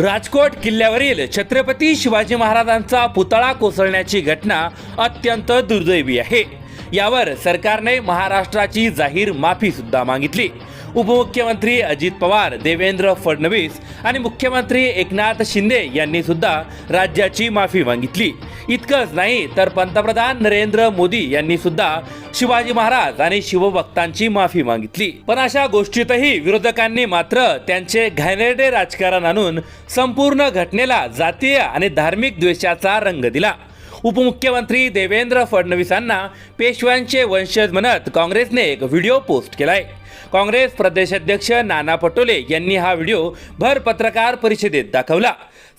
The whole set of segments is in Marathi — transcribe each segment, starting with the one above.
राजकोट किल्ल्यावरील छत्रपती शिवाजी महाराजांचा पुतळा कोसळण्याची घटना अत्यंत दुर्दैवी आहे. यावर सरकारने महाराष्ट्राची जाहीर माफी सुद्धा मागितली. उपमुख्यमंत्री अजित पवार देवेंद्र फडणवीस आणि मुख्यमंत्री एकनाथ शिंदे यांनी सुद्धा राज्याची माफी मागितली. इतकंच नाही तर पंतप्रधान नरेंद्र मोदी यांनी सुद्धा शिवाजी महाराज आणि शिवभक्तांची माफी मागितली. पण अशा गोष्टीतही विरोधकांनी मात्र त्यांचे घाणेरडे राजकारण आणून संपूर्ण घटनेला जातीय आणि धार्मिक द्वेषाचा रंग दिला. उपमुख्यमंत्री देवेंद्र फडणवीसांना पेशव्यांचे वंशज म्हणत काँग्रेसने एक व्हिडिओ पोस्ट केलाय. काँग्रेस प्रदेशाध्यक्ष नाना पटोले यांनी हा व्हिडिओ भर पत्रकार परिषदेत दाखवला.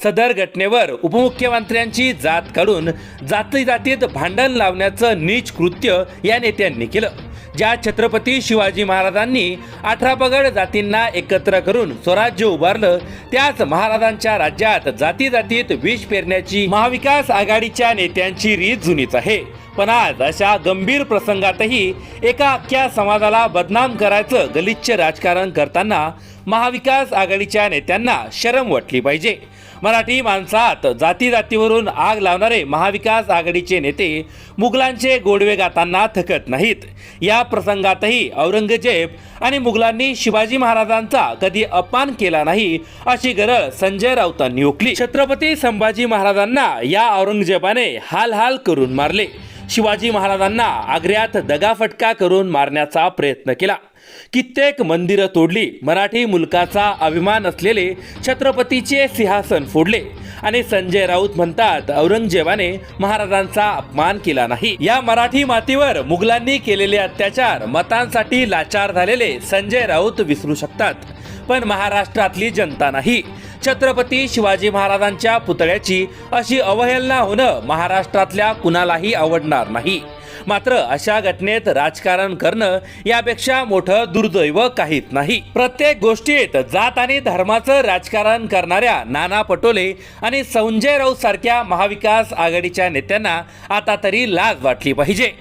सदर घटनेवर उपमुख्यमंत्र्यांची जात काढून जाती जातीत भांडण लावण्याचं नीच कृत्य या नेत्यांनी केलं. ज्या छत्रपती शिवाजी महाराजांनी अठरा पगड जातींना एकत्र करून स्वराज्य उभारलं त्याच महाराजांच्या राज्यात जाती जातीत विष पेरण्याची महाविकास आघाडीच्या नेत्यांची रीत जुनीच आहे. पण आज अशा गंभीर प्रसंगातही एका अख्ख्या समाजाला बदनाम करायचं गलिच्छ राजकारण करताना महाविकास आघाडीच्या नेत्यांना शरम वाटली पाहिजे. मराठी माणसात जाती जातीवरून आग लावणारे महाविकास आघाडीचे नेते मुघलांचे गोडवे गाताना थकत नाहीत. या प्रसंगातही औरंगजेब आणि मुघलांनी शिवाजी महाराजांचा कधी अपमान केला नाही अशी गरज संजय राऊतांनी ओकली छत्रपती संभाजी महाराजांना या औरंगजेबाने हाल हाल करून मारले. शिवाजी महाराजांना आग्र्यात दगाफटका करून मारण्याचा प्रयत्न केला. कित्येक मंदिरं तोडली मराठी मुलकाचा अभिमान असलेले छत्रपतीचे सिंहासन फोडले आणि संजय राऊत म्हणतात औरंगजेबाने महाराजांचा अपमान केला नाही. या मराठी मातीवर मुघलांनी केलेले अत्याचार मतांसाठी लाचार झालेले संजय राऊत विसरू शकतात. पण महाराष्ट्रातली जनता नाही. छत्रपती शिवाजी महाराजांच्या पुतळ्याची अशी अवहेलना होणं महाराष्ट्रातल्या कुणालाही आवडणार नाही. मात्र अशा घटनेत राजकारण करणं यापेक्षा मोठं दुर्दैव काहीच नाही. प्रत्येक गोष्टीत जात आणि धर्माचं राजकारण करणाऱ्या नाना पटोले आणि संजय राऊत सारख्या महाविकास आघाडीच्या नेत्यांना आता तरी लाज वाटली पाहिजे.